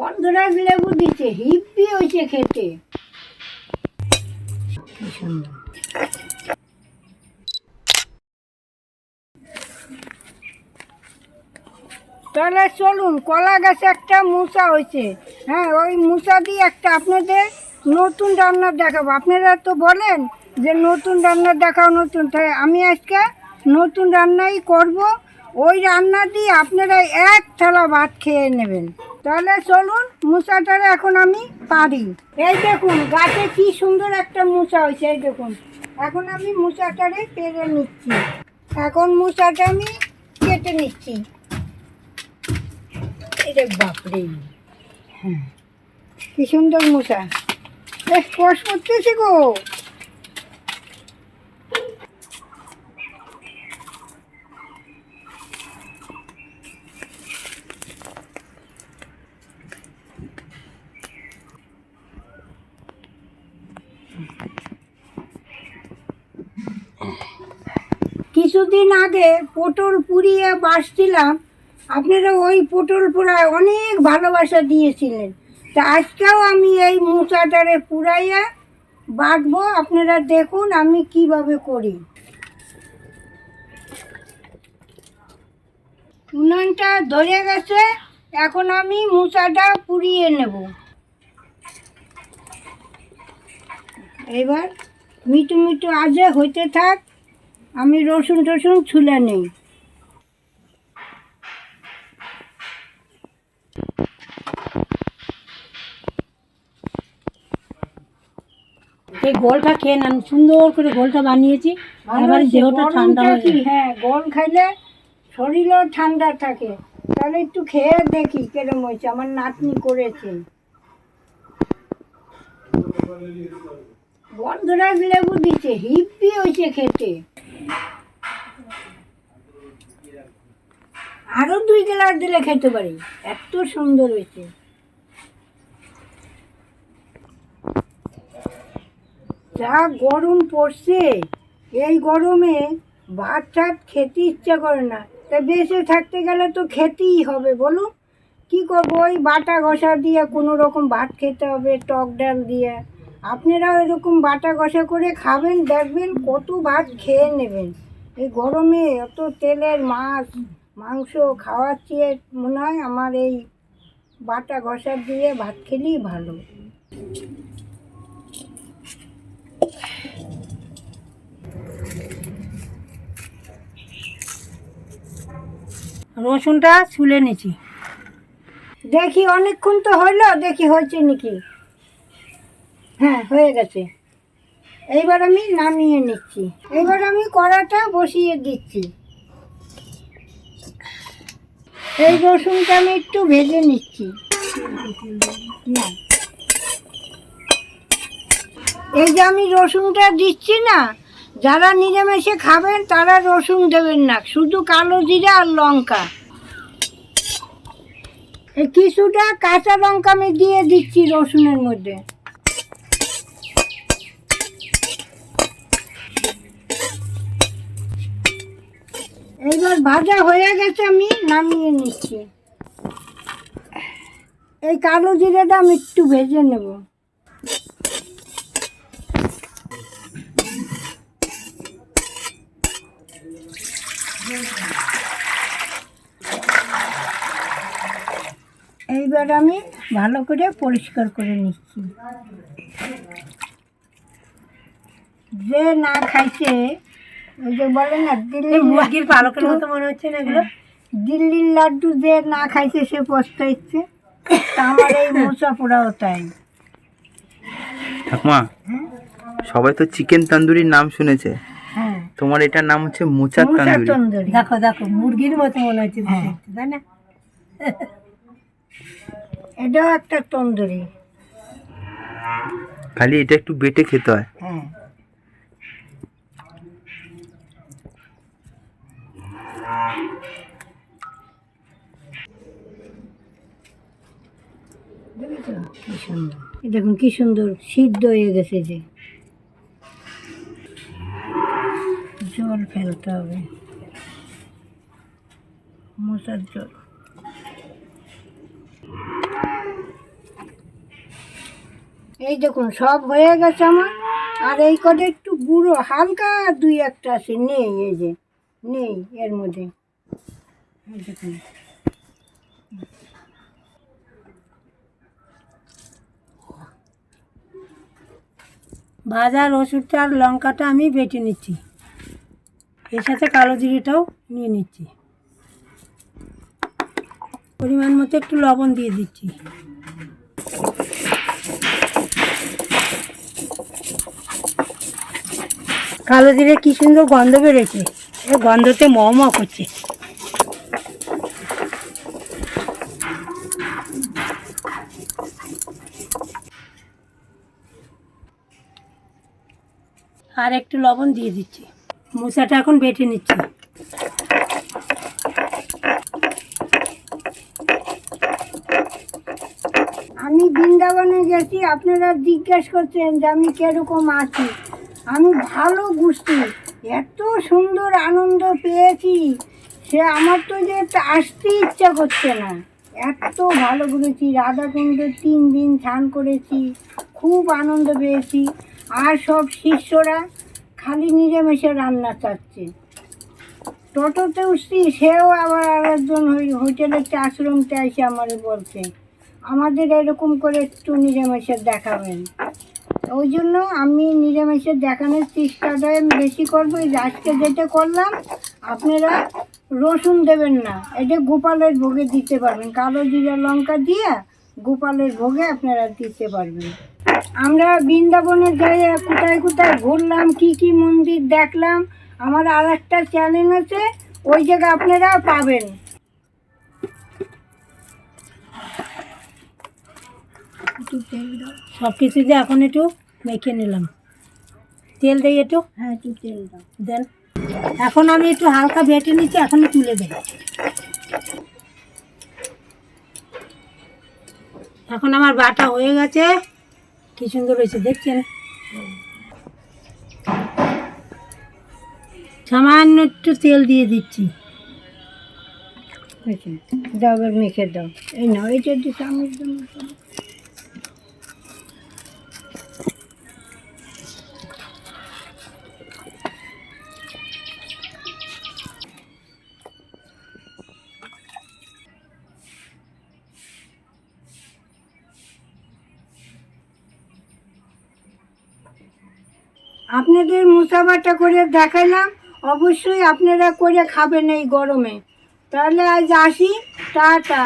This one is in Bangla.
গন্ধরাজ লেবু দিচ্ছে হিব্বি হয়েছে খেতে। তাহলে চলুন, কলা গাছে একটা মুসা হয়েছে। হ্যাঁ ওই মুসা দিয়ে একটা আপনাদের নতুন রান্না দেখাবো। আপনারা তো বলেন যে নতুন রান্না দেখাও নতুন। তাই আমি আজকে নতুন রান্নাই করব। ওই রান্না দিয়ে আপনারা এক থালা ভাত খেয়ে নেবেন। তাহলে চলুন মুসাটারে এখন আমি পারি এই দেখুন, গাছে কি সুন্দর একটা মুসা হয়েছে, এই দেখুন। এখন আমি মুসাটারে পেরে নিচ্ছি। এখন মুসাটা আমি কেটে নিচ্ছি। বাপরে। হ্যাঁ কি সুন্দর মশা বেশ কষ করতেছে গো। কিছুদিন আগে পটল পুড়িয়ে বাসছিলাম আপনারা ওই পটল পোড়ায় অনেক ভালোবাসা দিয়েছিলেন। তা আজকেও আমি এই মোচাটারে পুড়াইয়া বাটবো আপনারা দেখুন আমি কীভাবে করি। উনানটা ধরে গেছে, এখন আমি মোচাটা পুড়িয়ে নেব। এবার মিটু মিটু আজে হইতে থাক। আমি রসুন টসুন ছুলে নেই। এই গোলটা খেয়ে নেন সুন্দর করে গোলটা বানিয়েছি এবার দেহটা ঠান্ডা হয়ে হ্যাঁ গরম খাইলে শরীরও ঠান্ডা থাকে। তাহলে একটু খেয়ে দেখি কেরম হয়েছে আমার নাতনি করেছে। গন্ধরাজ লেবু দিচ্ছে হিব্বি হয়েছে খেতে। আরও দুই গ্লাস দিলে খেতে পারি। এত সুন্দর হয়েছে। যা গরম পড়ছে, এই গরমে ভাত টাত খেতে ইচ্ছা করে না। তা বেঁচে থাকতে গেলে তো খেতেই হবে, বলুন। কি করব? ওই বাটা ঘষা দিয়ে কোনো রকম ভাত খেতে হবে, টক ডাল দিয়ে। আপনারাও এরকম বাটা ঘষা করে খাবেন, দেখবেন কত ভাত খেয়ে নেবেন। এই গরমে এত তেলের মাছ, মাংস খাওয়ার চেয়ে মনে হয় আমার এই বাটা ঘষা দিয়ে ভাত খেলেই ভালো। রসুনটা ছুলে নিয়েছি দেখি অনেকক্ষণ তো হইল দেখি হয়েছে নাকি। হ্যাঁ হয়ে গেছে। এইবার আমি নামিয়ে নিচ্ছি। এবার আমি কড়াটা বসিয়ে দিচ্ছি। এই রসুনটা আমি একটু ভেজে নিচ্ছি। না। এই যে আমি রসুনটা দিচ্ছি না, যারা নিরামিষে খাবেন তারা রসুন দেবেন না, শুধু কালো জিরা আর লঙ্কা। কিছুটা কাঁচা লঙ্কা আমি দিয়ে দিচ্ছি রসুনের মধ্যে। ভাজা হয়ে গেছে, আমি নামিয়ে নিচ্ছি। এই কালো জিরাটা আমি একটু ভেজে নেব। এইবার আমি ভালো করে পরিষ্কার করে নিচ্ছি। যে না খাইছে ওই যে বলে না দিল্লির মুরগির পালকের মতো মনে হচ্ছে না এগুলো? দিল্লির লাড্ডু যে না খাইছে সে পস্তাইছে। তা আমার এই মোচা পোড়াও তাই। ঠাকুমা হ্যাঁ? সবাই তো চিকেন তান্দুরির নাম শুনেছে। হ্যাঁ। তোমার এটার নাম হচ্ছে মোচা তান্দুরি। তন্দুরি। দেখো দেখো মুরগির মতো মনে হচ্ছে হ্যাঁ। তাই না? এটাও একটা তন্দুরি। খালি এটা একটু বেটে খেতে হয়। হ্যাঁ। এই দেখুন, কি সুন্দর সিদ্ধ হয়ে গেছে যে। জল ফেলতে হবে। মশার জল। এই দেখুন, সব হয়ে গেছে আমার। আর এই কটা একটু গুঁড়ো, হালকা দুই একটা আছে, নেই এই যে, নেই এর মধ্যে। দেখুন। ভাজা রসুনটা আর লঙ্কাটা আমি বেটে নিচ্ছি। এর সাথে কালো জিরেটাও নিয়ে নিচ্ছি। পরিমাণ মতো একটু লবণ দিয়ে দিচ্ছি। কালো জিরে কি সুন্দর গন্ধ বেরোচ্ছে। এ গন্ধতে ম ম করছে। আর একটু লবণ দিয়ে দিচ্ছি। মশাটা এখন বেটে নিচ্ছি। আমি বৃন্দাবনে গেছি, আপনারা জিজ্ঞেস করছেন যে আমি কীরকম আছি। আমি ভালো বুঝছি এত সুন্দর আনন্দ পেয়েছি, সে আমার তো যে আসতে ইচ্ছা করছে না। এত ভালো ঘুরেছি রাধাকুণ্ডে তিন দিন স্নান করেছি, খুব আনন্দ পেয়েছি। আর সব শিষ্যরা খালি নিরামিষে রান্না চাচ্ছে। টোটোতে উঠছি সেও আবার একজন ওই হোটেলের আশ্রমতে এসে আমার বলছে, আমাদের এরকম করে একটু নিরামিষের দেখাবেন। ওই জন্য আমি নিরামিষের দেখানোর চেষ্টাটাই আমি বেশি করব। আজকে যেটা করলাম, আপনারা রসুন দেবেন না, এটা গোপালের ভোগে দিতে পারবেন। কালো জিরা লঙ্কা দিয়ে গোপালের ভোগে আপনারা দিতে পারবেন। আমরা বৃন্দাবনে যাই কোথায় কোথায় ঘুরলাম কি কি মন্দির দেখলাম আমার আর একটা চ্যানেল আছে ওই জায়গায় আপনারা পাবেন। সব কিছু দিয়ে এখন একটু মেখে নিলাম। তেল দিই একটু? হ্যাঁ একটু তেল দাও। দেন। এখন আমি একটু হালকা বেটে নিচ্ছি এখনই তুলে দেব। এখন আমার বাটা হয়ে গেছে। কি সুন্দর হয়েছে দেখছেন সামান্য একটু তেল দিয়ে দিচ্ছি। দাও এবার মেখে দাও। এই নাও এটা একটু চামচ দাও। আপনাদের মুসাফাটা করে দেখাইলাম। অবশ্যই আপনারা করে খাবেন এই গরমে। তাহলে আজ আসি। টাটা।